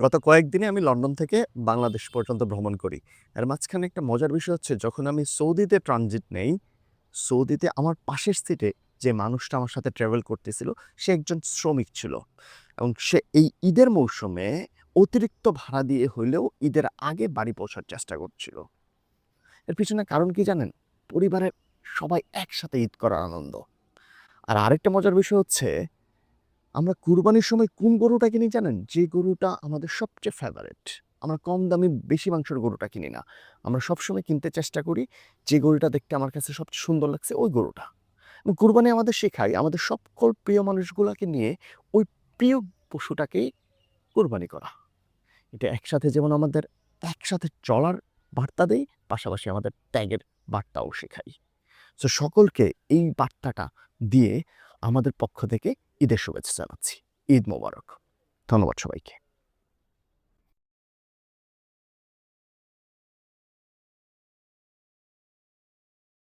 গত কয়েকদিনে আমি লন্ডন থেকে বাংলাদেশ পর্যন্ত ভ্রমণ করি। এর মাঝখানে একটা মজার বিষয় হচ্ছে, যখন আমি সৌদিতে ট্রানজিট নেই, সৌদিতে আমার পাশের সিটে যে মানুষটা আমার সাথে ট্রাভেল করতেছিল, সে একজন শ্রমিক ছিল। এবং সে এই ঈদের মৌসুমে অতিরিক্ত ভাড়া দিয়ে হইলেও ঈদের আগে বাড়ি পৌঁছার চেষ্টা করছিল। এর পিছনে কারণ কি জানেন? পরিবারের সবাই একসাথে ঈদ করার আনন্দ। আর আরেকটা মজার বিষয় হচ্ছে আমরা কুরবানির সময় কোন গরুটা কিনি জানেন? যে গরুটা আমাদের সবচেয়ে ফেভারেট আমরা কম দামি, বেশি মাংসের গরুটা কিনি না। আমরা সবসময় কিনতে চেষ্টা করি যে গরুটা দেখতে আমার কাছে সবচেয়ে সুন্দর লাগছে ওই গরুটা। কুরবানি আমাদের শেখায়, আমাদের সকল প্রিয় মানুষগুলোকে নিয়ে ওই প্রিয় পশুটাকেই কুরবানি করা। এটা একসাথে যেমন আমাদের, একসাথে চলার বার্তা দেয় পাশাপাশি আমাদের ত্যাগের বার্তাও শেখাই। সো সকলকে এই বার্তাটা দিয়ে আমাদের পক্ষ থেকে ঈদের শুভেচ্ছা জানাচ্ছি। ঈদ মোবারক। ধন্যবাদ সবাইকে।